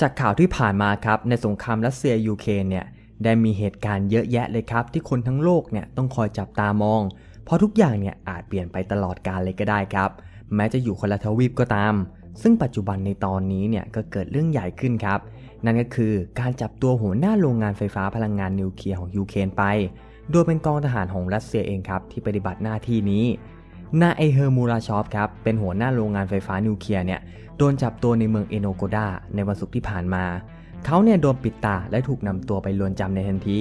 จากข่าวที่ผ่านมาครับในสงครามรัสเซียยูเครนเนี่ยได้มีเหตุการณ์เยอะแยะเลยครับ ที่คนทั้งโลกเนี่ยต้องคอยจับตามอง เพราะทุกอย่างเนี่ยอาจเปลี่ยนไปตลอดกาลเลยก็ได้ครับ แม้จะอยู่คนละทวีปก็ตาม ซึ่งปัจจุบันในตอนนี้เนี่ยก็เกิดเรื่องใหญ่ขึ้นครับ นั่นก็คือการจับตัวหัวหน้าโรงงานไฟฟ้าพลังงานนิวเคลียร์ของยูเครนไป โดยเป็นกองทหารของรัสเซียเองครับที่ปฏิบัติหน้าที่นี้ นาเอเฮอร์มูราชอฟครับ เป็นหัวหน้าโรงงานไฟฟ้านิวเคลียร์เนี่ย โดนจับตัวในเมืองเอโนโกดาในวันศุกร์ที่ผ่านมา เขาเนี่ยโดนปิดตาและถูกนำตัวไปลวนจำในทันที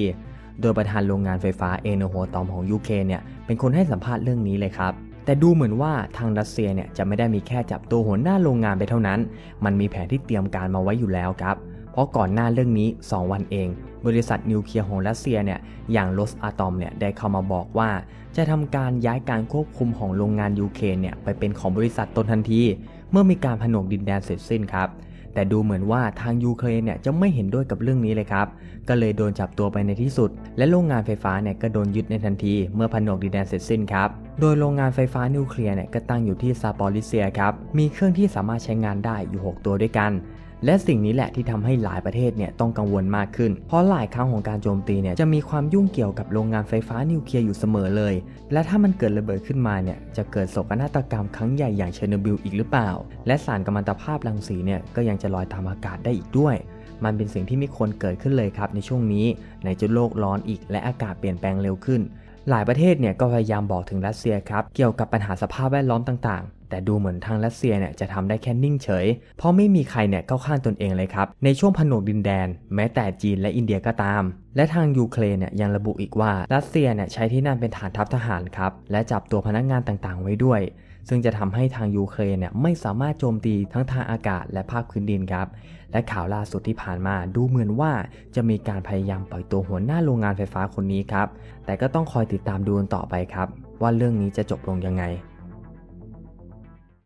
โดยประธานโรงงานไฟฟ้าเอโนโฮตอมของยูเครนเนี่ย เป็นคนให้สัมภาษณ์เรื่องนี้เลยครับ แต่ดูเหมือนว่าทางรัสเซียเนี่ยจะไม่ได้มีแค่จับตัวหัวหน้าโรงงานไปเท่านั้น มันมีแผนที่เตรียมการมาไว้อยู่แล้วครับ เพราะก่อนหน้าเรื่องนี้ 2 วันเอง บริษัทนิวเคลียร์ของรัสเซียเนี่ยอย่างโรสอะตอมเนี่ยได้เข้ามาบอกว่า จะทำการย้ายการควบคุมของโรงงานยูเครนเนี่ยไปเป็นของบริษัทตนทันที เมื่อมีการผนวกดินแดนเสร็จสิ้นครับแต่ดูเหมือนว่าทางยูเครนเนี่ยจะไม่เห็นด้วยกับเรื่องนี้เลยครับ ก็เลยโดนจับตัวไปในที่สุด และโรงงานไฟฟ้าเนี่ยก็โดนยึดในทันที เมื่อผนวกดินแดนเสร็จสิ้นครับ โดยโรงงานไฟฟ้านิวเคลียร์เนี่ยก็ตั้งอยู่ที่ซาปอริเซียครับ มีเครื่องที่สามารถใช้งานได้อยู่ 6 ตัวด้วยกัน และสิ่งนี้แหละที่ทำให้หลายประเทศเนี่ยต้องกังวลมากขึ้น เพราะหลายครั้งของการโจมตีเนี่ยจะมีความยุ่งเกี่ยวกับโรงงานไฟฟ้านิวเคลียร์อยู่เสมอเลย และถ้ามันเกิดระเบิดขึ้นมาเนี่ยจะเกิดโศกนาฏกรรมครั้งใหญ่อย่างเชอร์โนบิลอีกหรือเปล่า และสารกัมมันตภาพรังสีเนี่ยก็ยังจะลอยตามอากาศได้อีกด้วยมันเป็นสิ่งที่ไม่ควรเกิดขึ้นเลยครับในช่วงนี้ ในจุดโลกร้อนอีกและอากาศเปลี่ยนแปลงเร็วขึ้น หลายประเทศเนี่ยก็พยายามบอกถึงรัสเซียครับเกี่ยวกับปัญหาสภาพแวดล้อมต่างๆ แต่ดูเหมือนทางรัสเซียเนี่ยจะทำได้แค่นิ่งเฉย เพราะไม่มีใครเนี่ยเข้าข้างตนเองเลยครับ ในช่วงผนวกดินแดน แม้แต่จีนและอินเดียก็ตาม และทางยูเครนเนี่ยยังระบุอีกว่ารัสเซียเนี่ยใช้ที่นั่นเป็นฐานทัพทหารครับและจับตัวพนักงานต่างๆ ไว้ด้วย ซึ่งจะทำให้ทางยูเครนเนี่ยไม่สามารถโจมตีทั้งทางอากาศและภาคพื้นดินครับ และข่าวล่าสุดที่ผ่านมาดูเหมือนว่าจะมีการพยายามปล่อยตัวหัวหน้าโรงงานไฟฟ้าคนนี้ครับ แต่ก็ต้องคอยติดตามดูต่อไปครับ ว่าเรื่องนี้จะจบลงยังไง